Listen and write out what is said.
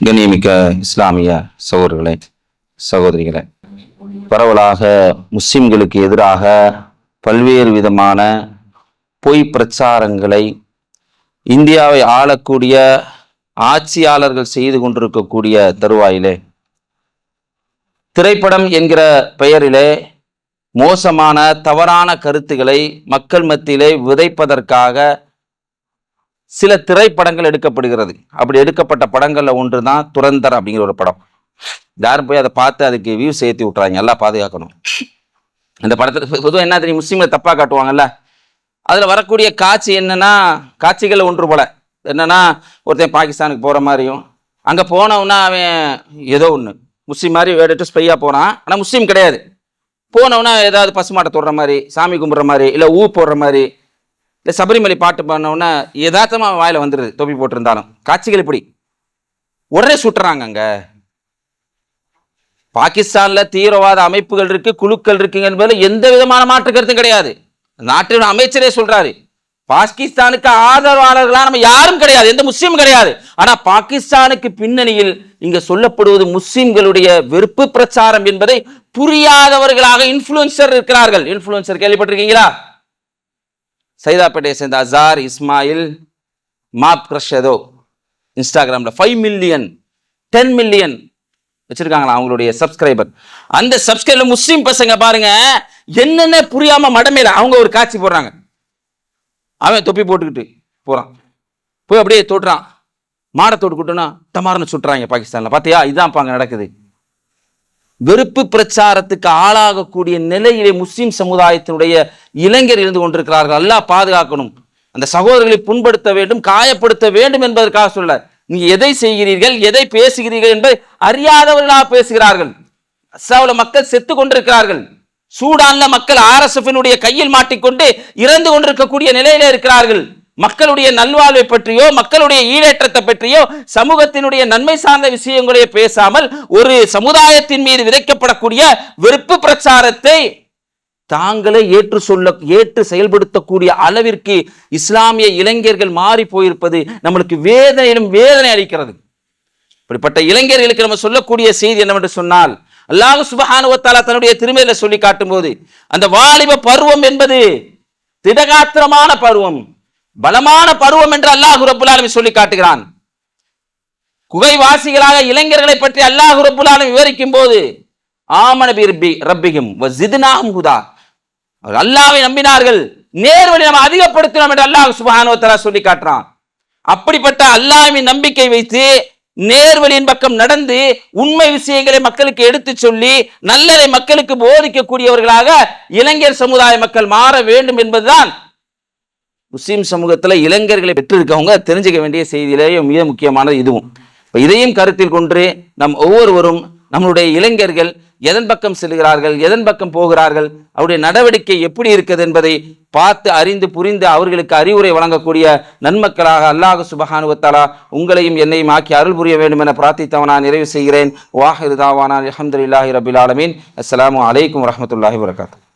கண்ணியமிக்க இஸ்லாமிய சகோதரர்களே சகோதரிகளே பரவலாக முஸ்லிம்களுக்கு எதிராக பல்வேறு விதமான பொய் பிரச்சாரங்களை இந்தியாவை ஆளக்கூடிய ஆட்சியாளர்கள் செய்து கொண்டிருக்கக்கூடிய தருவாயிலே திரைப்படம் என்கிற பெயரிலே மோசமான தவறான கருத்துக்களை மக்கள் மத்தியிலே விதைப்பதற்காக சில திரைப்படங்கள் எடுக்கப்படுகிறது. அப்படி எடுக்கப்பட்ட படங்களில் ஒன்று தான் துரந்தர் அப்படிங்கிற ஒரு படம். யாரும் போய் அதை பார்த்து அதுக்கு வியூ சேர்த்து விட்றாங்க எல்லாம் பாதுகாக்கணும். அந்த படத்தில் பொதுவாக என்ன தெரியும்? முஸ்லீம்களை தப்பாக காட்டுவாங்கல்ல? அதில் வரக்கூடிய காட்சி என்னென்னா காட்சிகளில் ஒன்று போல. என்னென்னா ஒருத்தன் பாகிஸ்தானுக்கு போகிற மாதிரியும் அங்கே போனவனா அவன் ஏதோ ஒன்று முஸ்லீம் மாதிரி வேடிட்டு ஸ்பையாக போறான். ஆனால் முஸ்லீம் கிடையாது. போனவனா ஏதாவது பசுமாட்டை தொடுற மாதிரி சாமி கும்பிட்ற மாதிரி இல்லை ஊ போடுற மாதிரி இந்த சபரிமலை பாட்டு பாடினவுடனே யதார்த்தமாக வாயில் வந்துடுது தொப்பி போட்டிருந்தாலும். காட்சிகள் இப்படி. உடனே சுட்டுறாங்க அங்கே. பாகிஸ்தானில் தீவிரவாத அமைப்புகள் இருக்கு குழுக்கள் இருக்குங்க என்பதில் எந்த விதமான மாற்று கருத்தும் கிடையாது. நாட்டின் அமைச்சரே சொல்றாரு பாகிஸ்தானுக்கு ஆதரவாளர்களா நம்ம யாரும் கிடையாது எந்த முஸ்லீம் கிடையாது. ஆனா பாகிஸ்தானுக்கு பின்னணியில் இங்க சொல்லப்படுவது முஸ்லிம்களுடைய வெறுப்பு பிரச்சாரம் என்பதை புரியாதவர்களாக இன்ஃபுளுசர் இருக்கிறார்கள். இன்ஃபுளுசர் கேள்விப்பட்டிருக்கீங்களா? சைதாப்பேட்டையை சேர்ந்த அசார் இஸ்மாயில் மாப் கிரஷதோ இன்ஸ்டாகிராமில் ஃபைவ் மில்லியன் டென் மில்லியன் வச்சிருக்காங்களா அவங்களுடைய சப்ஸ்கிரைபர் அந்த சப்ஸ்கிரைபர் முஸ்லீம் பசங்க பாருங்க என்னென்ன புரியாம மடமையில அவங்க ஒரு காட்சி போடுறாங்க. அவன் தொப்பி போட்டுக்கிட்டு போறான். போய் அப்படியே தொட்டுறான். மாடை தொட்டுக்கிட்டோன்னா டமாரன்னு சுட்டுறாங்க பாகிஸ்தானில். பார்த்தியா இதான் அங்கே நடக்குது. வெறுப்பு பிரச்சாரத்துக்கு ஆளாகக்கூடிய நிலையிலே முஸ்லிம் சமுதாயத்தினுடைய இளைஞர் இருந்து கொண்டிருக்கிறார்கள். அல்லா பாதுகாக்கணும். அந்த சகோதரர்களை புண்படுத்த வேண்டும் காயப்படுத்த வேண்டும் என்பதற்காக சொல்ல நீங்க எதை செய்கிறீர்கள் எதை பேசுகிறீர்கள் என்பதை அறியாதவர்களாக பேசுகிறார்கள். அஸ்ஸாவில் மக்கள் செத்து கொண்டிருக்கிறார்கள். சூடான்ல மக்கள் ஆர்எஸ்எஃபினுடைய கையில் மாட்டிக்கொண்டு இறந்து கொண்டிருக்கக்கூடிய நிலையில இருக்கிறார்கள். மக்களுடைய நல்வாழ்வை பற்றியோ மக்களுடைய ஈடேற்றத்தை பற்றியோ சமூகத்தினுடைய நன்மை சார்ந்த விஷயங்களையோ பேசாமல் ஒரு சமுதாயத்தின் மீது விதைக்கப்படக்கூடிய வெறுப்பு பிரச்சாரத்தை தாங்களே ஏற்று சொல்ல ஏற்று செயல்படுத்தக்கூடிய அளவிற்கு இஸ்லாமிய இளைஞர்கள் மாறி போயிருப்பது நம்மளுக்கு வேதனையிலும் வேதனை அளிக்கிறது. இப்படிப்பட்ட இளைஞர்களுக்கு நம்ம சொல்லக்கூடிய செய்தி என்னவென்று சொன்னால் அல்லாஹு சுபஹானுவத்தாலா தன்னுடைய திருமையில சொல்லி காட்டும் போது அந்த வாலிப பருவம் என்பது திடகாத்திரமான பருவம். பலமான பருவம் என்று அல்லாஹ் ரபுல்லாலும் சொல்லி காட்டுகிறான். குகைவாசிகளாக இளைஞர்களை பற்றி அல்லாஹ் ரபுல்லாலும் விவரிக்கும் போது ஆமனபி ரப்பி ரப்பிகும் வஸித்னாஹும் ஹுதா. அல்லாவை நம்பினார்கள் நேர்வழி நம்ம அதிகப்படுத்தினோம் என்று அல்லாஹ் சுபஹானுவத்தாலா சொல்லி காட்டுறான். அப்படிப்பட்ட அல்லாஹ்வின் நம்பிக்கை வைத்து நேர்வழியின் பக்கம் நடந்து உண்மை விஷயங்களை மக்களுக்கு எடுத்து சொல்லி நல்லதை மக்களுக்கு போதிக்கக்கூடியவர்களாக இளைஞர் சமுதாய மக்கள் மாற வேண்டும் என்பதுதான் முஸ்லீம் சமூகத்தில் இளைஞர்களை பெற்றிருக்கவங்க தெரிஞ்சுக்க வேண்டிய செய்தியிலேயே மிக முக்கியமானது இதுவும். இப்போ இதையும் கருத்தில் கொண்டு நம் ஒவ்வொருவரும் நம்மளுடைய இளைஞர்கள் எதன் பக்கம் செல்கிறார்கள் எதன் பக்கம் போகிறார்கள் அவருடைய நடவடிக்கை எப்படி இருக்குது என்பதை பார்த்து அறிந்து புரிந்து அவர்களுக்கு அறிவுரை வழங்கக்கூடிய நன்மக்களாக அல்லாஹ் சுபஹானுவத்தாலா உங்களையும் என்னையும் ஆக்கி அருள் புரிய வேண்டும் என பிரார்த்தித்தவனா நிறைவு செய்கிறேன். வாஹிருதாவானா அலமதுல்லாஹி ரபில் ஆலமீன். அஸ்லாம் அலைக்கும் வரமத்துல்லாஹி வரகாத்து